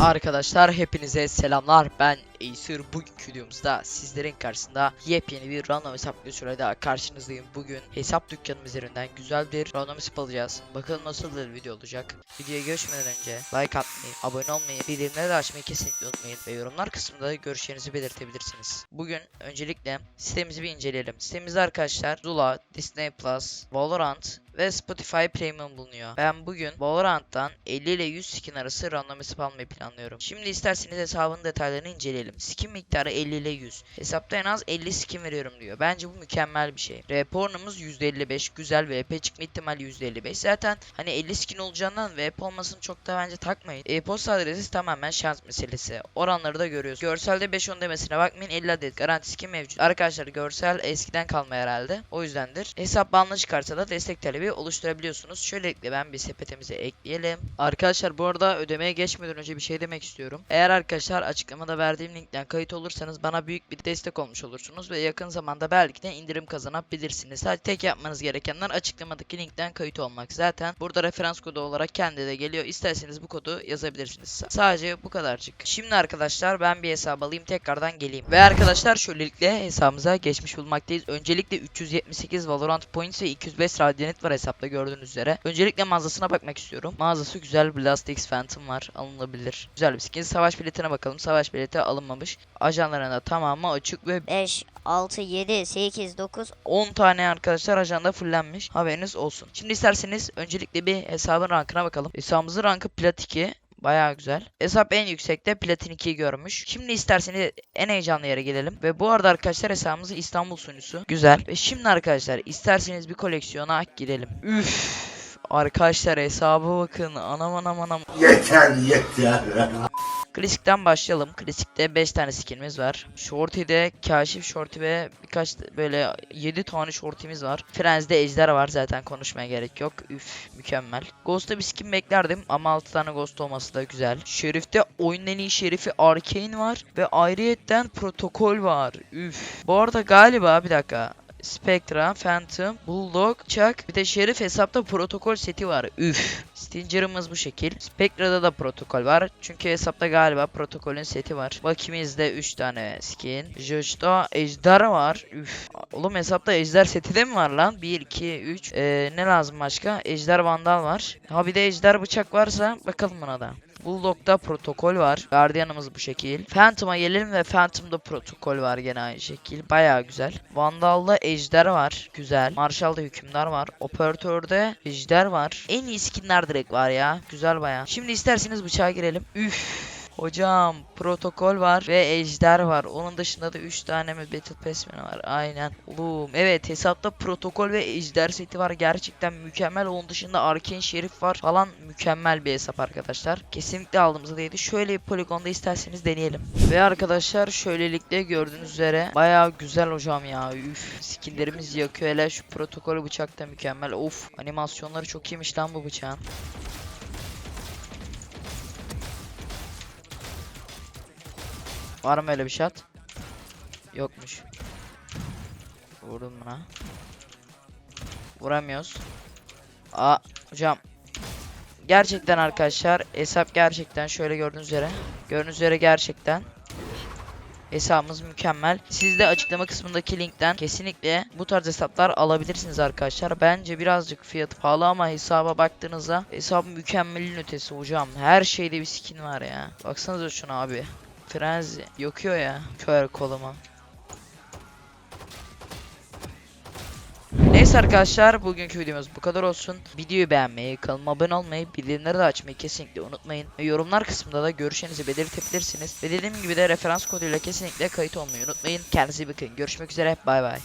Arkadaşlar hepinize selamlar. Ben Acer bugünkü videomuzda sizlerin karşısında yepyeni bir random hesap videosuyla daha karşınızdayım bugün hesap dükkanım üzerinden güzel bir random hesap alacağız bakalım nasıl bir video olacak videoya geçmeden önce like atmayı abone olmayı bildirimleri de açmayı kesinlikle unutmayın ve yorumlar kısmında görüşlerinizi belirtebilirsiniz bugün öncelikle sitemizi bir inceleyelim sitemizde arkadaşlar Zula, Disney Plus, Valorant ve Spotify Premium bulunuyor. Ben bugün Valorant'tan 50 ile 100 skin arası random hesap almayı planlıyorum. Şimdi isterseniz hesabın detaylarını inceleyelim. Skin miktarı 50 ile 100. Hesapta en az 50 skin veriyorum diyor. Bence bu mükemmel bir şey. RP oranımız %55. Güzel VP çıkma ihtimali %55. Zaten hani 50 skin olacağından VP olmasını çok da bence takmayın. E-posta adresi tamamen şans meselesi. Oranları da görüyoruz. Görselde 5-10 demesine bakmayın 50 adet garanti skin mevcut. Arkadaşlar görsel eskiden kalma herhalde. O yüzdendir. Hesap banlı çıkarsa da destek talebi oluşturabiliyorsunuz. Şöylelikle ben bir sepetimize ekleyelim. Arkadaşlar bu arada ödemeye geçmeden önce bir şey demek istiyorum. Eğer arkadaşlar açıklamada verdiğim linkten kayıt olursanız bana büyük bir destek olmuş olursunuz ve yakın zamanda belki de indirim kazanabilirsiniz. Sadece tek yapmanız gerekenler açıklamadaki linkten kayıt olmak. Zaten burada referans kodu olarak kendi de geliyor. İsterseniz bu kodu yazabilirsiniz. Sadece bu kadarcık. Şimdi arkadaşlar ben bir hesap alayım tekrardan geleyim. Ve arkadaşlar şöylelikle hesabımıza geçmiş bulmaktayız. Öncelikle 378 Valorant Points ve 205 Radiant var hesapta gördüğünüz üzere. Öncelikle mağazasına bakmak istiyorum. Mağazası güzel Blast X Phantom var. Alınabilir. Güzel bir skin. Savaş biletine bakalım. Savaş bileti alınmamış. Ajanların da tamamı açık ve 5, 6, 7, 8, 9, 10 tane arkadaşlar ajanda fullenmiş. Haberiniz olsun. Şimdi isterseniz öncelikle bir hesabın rankına bakalım. Hesabımızın rankı plat 2. Bayağı güzel. Hesap en yüksekte Platin 2'yi görmüş. Şimdi isterseniz en heyecanlı yere gelelim. Ve bu arada arkadaşlar hesabımız İstanbul sunucusu. Güzel. Ve şimdi arkadaşlar isterseniz bir koleksiyona girelim. Üf. Arkadaşlar hesaba bakın. Anam anam anam. Yeter yeter. Klasikten başlayalım. Klasikte 5 tane skinimiz var. Shorty'de kaşif shorty ve birkaç böyle 7 tane shorty'miz var. Frenzy'de ejder var zaten konuşmaya gerek yok. Üf mükemmel. Ghost'ta bir skin beklerdim ama 6 tane Ghost olması da güzel. Şerif'te oyunun en iyi şerifi Arcane var ve ayrıyetten protokol var. Üf. Bu arada galiba bir dakika. Spectra, Phantom, Bulldog, Chuck bir de Şerif hesapta protokol seti var. Üf. Stinger'ımız bu şekil. Spectra'da da protokol var. Çünkü hesapta galiba protokolün seti var. Bakimizde 3 tane skin. Judge'da ejder var. Üf. Oğlum hesapta ejder seti de mi var lan? 1, 2, 3. Ee, ne lazım başka? Ejder vandal var. Ha bir de ejder bıçak varsa bakalım buna da. Bulldog'da protokol var. Guardian'ımız bu şekil. Phantom'a gelelim ve Phantom'da protokol var gene aynı şekil. Baya güzel. Vandal'da ejder var. Güzel. Marshall'da hükümdar var. Operatörde ejder var. En iyi skinler direkt var ya. Güzel baya. Şimdi isterseniz bıçağa girelim. Üf. Hocam protokol var ve ejder var. Onun dışında da 3 tane mi Battle Pass mi var? Aynen. Oğlum evet hesapta protokol ve ejder seti var. Gerçekten mükemmel. Onun dışında Arcane Şerif var falan. Mükemmel bir hesap arkadaşlar. Kesinlikle aldığımıza değdi. Şöyle bir poligonda isterseniz deneyelim. Ve arkadaşlar şöylelikle gördüğünüz üzere baya güzel hocam ya. Üf skinlerimiz yakıyor. Hele şu protokol bıçak da mükemmel. Of animasyonları çok iyiymiş lan bu bıçağın. Var mı öyle bir şat? Yokmuş. Vurdum buna. Vuramıyoruz. Aa hocam. Gerçekten arkadaşlar hesap gerçekten şöyle gördüğünüz üzere. Gördüğünüz üzere gerçekten. Hesabımız mükemmel. Siz de açıklama kısmındaki linkten kesinlikle bu tarz hesaplar alabilirsiniz arkadaşlar. Bence birazcık fiyatı pahalı ama hesaba baktığınızda hesap mükemmelin ötesi hocam. Her şeyde bir skin var ya. Baksanıza şuna abi. Frenzy yokuyor ya. Kör koluma. Neyse arkadaşlar bugünkü videomuz bu kadar olsun. Videoyu beğenmeyi, kanalıma abone olmayı, bildirimleri de açmayı kesinlikle unutmayın. Ve yorumlar kısmında da görüşlerinizi belirtebilirsiniz. Ve dediğim gibi de referans koduyla kesinlikle kayıt olmayı unutmayın. Kendinize bakın. Görüşmek üzere. Bay bay.